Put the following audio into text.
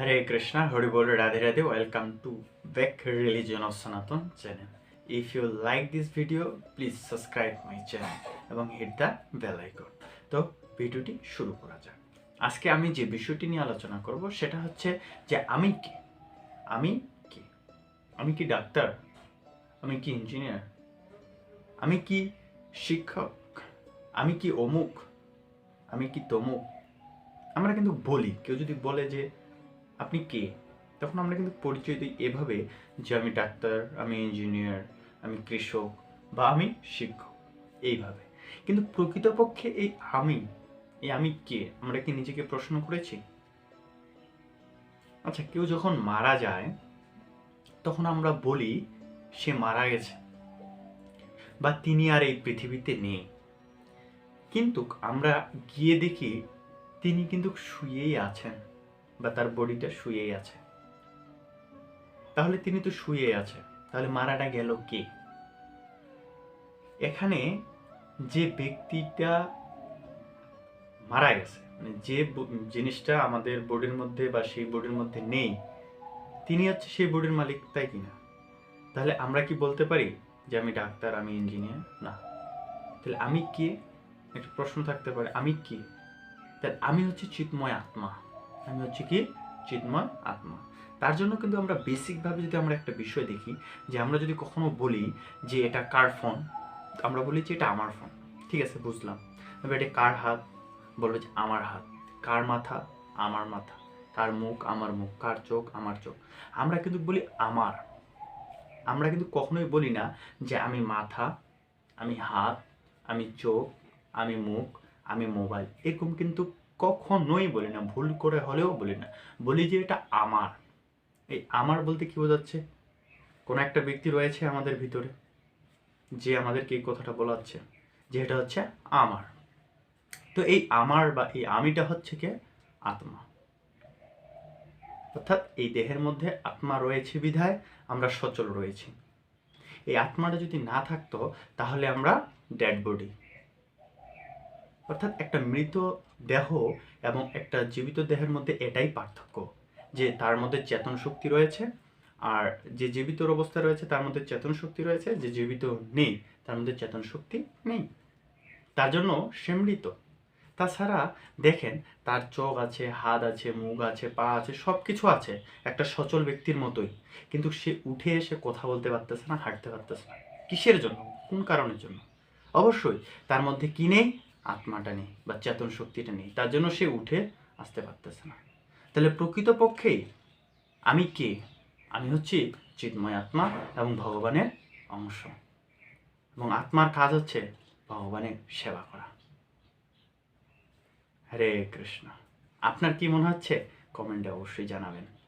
Hare Krishna Hari ball Radhe Radhe welcome to back religion of Sanatan channel if you like this video please subscribe my channel এবং hit the bell icon তো ভিডিওটি শুরু করা যাক। আজকে আমি যে বিষয়টি নিয়ে আলোচনা করব, সেটা হচ্ছে যে আমি কি? আমি কি? আমি কি ডাক্তার? আমি কি ইঞ্জিনিয়ার আমি কি শিক্ষক? আমি কি অমুক? আমি কি তমুক? আমরা কিন্তু বলি, কেউ যদি বলে যে আপনি কে? তখন আমরা কিন্তু পরিচয় দিই এভাবে যে আমি ডাক্তার, আমি ইঞ্জিনিয়ার আমি কৃষক বা আমি শিক্ষক। এইভাবে। কিন্তু প্রকৃতপক্ষে এই আমি এই আমি কে? আমরা কি নিজেকে প্রশ্ন করেছি? আচ্ছা কেউ যখন মারা যায়, তখন আমরা বলি, সে মারা গেছে বা, তিনি আর এই পৃথিবীতে নেই কিন্তু আমরা গিয়ে দেখি, তিনি কিন্তু শুয়েই আছেন। বা তার বডিটা শুয়েই আছে। তাহলে তিনি তো শুয়ে আছে। তাহলে মারাটা গেল কে? এখানে যে ব্যক্তিটা মারা গেছে মানে যে জিনিসটা আমাদের বডির মধ্যে বা সেই বডির মধ্যে নেই, তিনি হচ্ছে সেই বডির মালিক, তাই কিনা তাহলে আমরা কি বলতে পারি যে আমি ডাক্তার, আমি ইঞ্জিনিয়ার? না। তাহলে আমি কে? একটা প্রশ্ন থাকতে পারে, আমি কি? তাহলে আমি হচ্ছে চিৎময় আত্মা। আমি হচ্ছে কি চিৎময় আত্মা। তার জন্য কিন্তু আমরা বেসিকভাবে যদি আমরা একটা বিষয় দেখি, যে আমরা যদি কখনো বলি যে এটা কার ফোন আমরা বলি যে এটা আমার ফোন ঠিক আছে, বুঝলাম। তবে এটা কার হাত? বলব যে আমার হাত। কার মাথা? আমার মাথা। কার মুখ? আমার মুখ। কার চোখ? আমার চোখ। আমরা কিন্তু বলি আমার। আমরা কিন্তু কখনোই বলি না যে আমি মাথা, আমি হাত, আমি চোখ, আমি মুখ, আমি মোবাইল। এরকম কিন্তু কখনোই বলি না, ভুল করে হলেও বলি না। বলি যে এটা আমার। এই আমার বলতে কি বোঝাচ্ছে? কোনো একটা ব্যক্তি রয়েছে আমাদের ভিতরে, যে আমাদেরকে এই কথাটা বলাচ্ছে, যে এটা হচ্ছে আমার। তো এই আমার বা এই আমিটা হচ্ছে কে? আত্মা। অর্থাৎ এই দেহের মধ্যে আত্মা রয়েছে বিধায় আমরা সচল রয়েছি। এই আত্মাটা যদি না থাকতো, তাহলে আমরা ডেড বডি অর্থাৎ একটা মৃত দেহ এবং একটা জীবিত দেহের মধ্যে এটাই পার্থক্য, যে তার মধ্যে চেতন শক্তি রয়েছে আর যে জীবিত অবস্থা রয়েছে তার মধ্যে চেতন শক্তি রয়েছে, যে জীবিত নেই তার মধ্যে চেতন শক্তি নেই। তার জন্য সে মৃত তাছাড়া দেখেন, তার চোখ আছে, হাত আছে, মুখ আছে, পা আছে সব কিছু আছে একটা সচল ব্যক্তির মতোই। কিন্তু সে উঠে এসে কথা বলতে পারতেছে না, হাঁটতে পারতেছে না। কিসের জন্য? কোন কারণের জন্য? অবশ্যই তার মধ্যে কি নেই? আত্মাটা নেই বা চেতন শক্তিটা নেই, তার জন্য সে উঠে আসতে পারতেছে না। তাহলে প্রকৃতপক্ষেই আমি কে? আমি হচ্ছি চিন্ময় আত্মা এবং ভগবানের অংশ। এবং আত্মার কাজ হচ্ছে ভগবানের সেবা করা। হরে কৃষ্ণ। আপনার কি মনে হচ্ছে? কমেন্টে অবশ্যই জানাবেন।